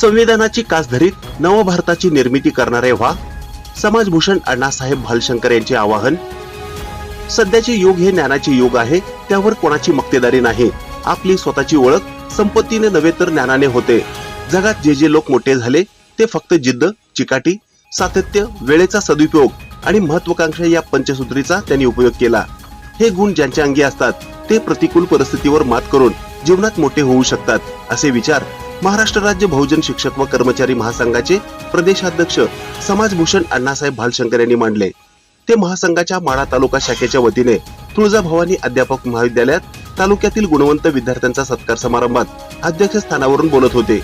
संविधानाची कास धरीत नवभारताची निर्मिती करणारे व्हा. समाजभूषण अण्णासाहेब भालशंकर यांचे आवाहन. सध्याचे युग हे ज्ञानाचे युग आहे त्यावर कोणाची मक्तेदारी नाही. आपली स्वतःची ओळख संपत्तीने नव्हे तर ज्ञानाने होते. जगात जे जे लोक मोठे झाले ते फक्त जिद्द चिकाटी सातत्य वेळेचा सदुपयोग आणि महत्वाकांक्षा या पंचसूत्रीचा त्यांनी उपयोग केला. हे गुण ज्यांच्या अंगी असतात ते प्रतिकूल परिस्थितीवर मात करून जीवनात मोठे होऊ शकतात असे विचार महाराष्ट्र राज्य बहुजन शिक्षक व कर्मचारी महासंघाचे प्रदेशाध्यक्ष समाजभूषण अण्णासाहेब भालशंकर यांनी मांडले. ते महासंघाच्या माळा तालुका शाखेच्या वतीने तुळजाभवानी अध्यापक महाविद्यालयात तालुक्यातील गुणवंत विद्यार्थ्यांचा सत्कार समारंभात अध्यक्षस्थानावरून बोलत होते.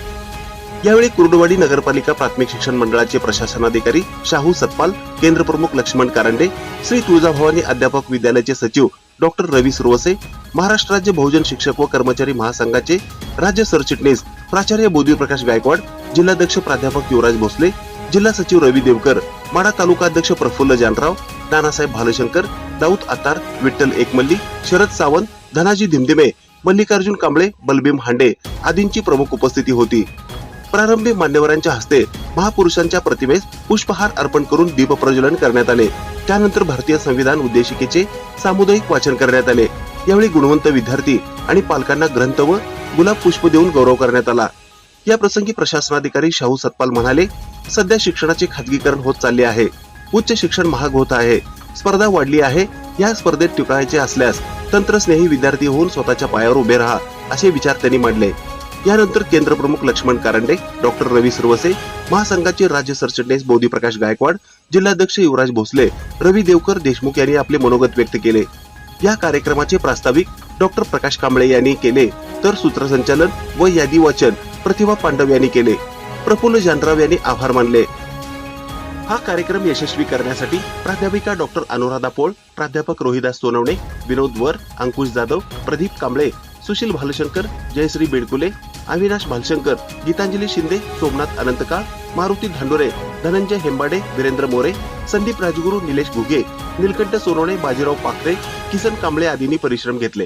यावेळी कुर्डवाडी नगरपालिका प्राथमिक शिक्षण मंडळाचे प्रशासनाधिकारी शाहू सतपाल केंद्र प्रमुख लक्ष्मण कारंडे श्री तुळजाभवानी अध्यापक विद्यालयाचे सचिव डॉक्टर रवी सुरवसे महाराष्ट्र राज्य बहुजन शिक्षक व कर्मचारी महासंघाचे राज्य सरचिटणीस प्राचार्य बोधीप्रकाश गायकवाड जिल्हाध्यक्ष प्राध्यापक युवराज भोसले जिल्हा सचिव रवी देवकर माडा तालुका अध्यक्ष प्रफुल्ल जानराव नानासाहेब भालशंकर दाऊद आतार विठ्ठल एकमल्ली शरद सावंत धनाजी धिमधिमे मल्लिकार्जुन कांबळे बलबीम हांडे आदींची प्रमुख उपस्थिती होती. प्रारंभी मान्यवरांच्या हस्ते महापुरुषांच्या प्रतिमेस पुष्पहार अर्पण करून दीप प्रज्वलन करण्यात आले. त्यानंतर भारतीय संविधान उद्देशिकेचे सामुदायिक वाचन करण्यात आले. यावेळी गुणवंत विद्यार्थी आणि पालकांना ग्रंथ व गुलाब पुष्प देऊन गौरव करण्यात आला. या प्रसंगी प्रशासनाधिकारी शाहू सतपाल म्हणाले सध्या शिक्षणाचे खाजगीकरण होत चालले आहे. उच्च शिक्षण महाग होत आहे. स्पर्धा वाढली आहे. या स्पर्धेत टिकायचे असल्यास तंत्रस्नेही विद्यार्थी होऊन स्वतःच्या पायावर उभे राहा असे विचार त्यांनी मांडले. यानंतर केंद्र प्रमुख लक्ष्मण कारंडे डॉक्टर रवी सुरवसे महासंघाचे राज्य सरचिटणीस बोधी प्रकाश गायकवाड जिल्हाध्यक्ष युवराज भोसले रवी देवकर देशमुख यांनी आपले मनोगत व्यक्त केले. या कार्यक्रमाचे प्रास्ताविक डॉक्टर प्रकाश कांबळे यांनी केले तर सूत्रसंचालन व यादी वाचन प्रतिभा पांडव यांनी केले. प्रफुल्ल जानराव यांनी आभार मानले. हा कार्यक्रम यशस्वी करण्यासाठी प्राध्यापिका डॉक्टर अनुराधा पोळ प्राध्यापक रोहिदास सोनवणे विनोद वर अंकुश जाधव प्रदीप कांबळे सुशील भालशंकर जयश्री बेडकुले अविनाश भालशंकर गीतांजली शिंदे सोमनाथ अनंतकाळ मारुती धांडोरे धनंजय हेंबाडे वीरेंद्र मोरे संदीप राजगुरू निलेश घुगे निलकंठ सोनवणे बाजीराव पाखरे किसन कांबळे आदींनी परिश्रम घेतले.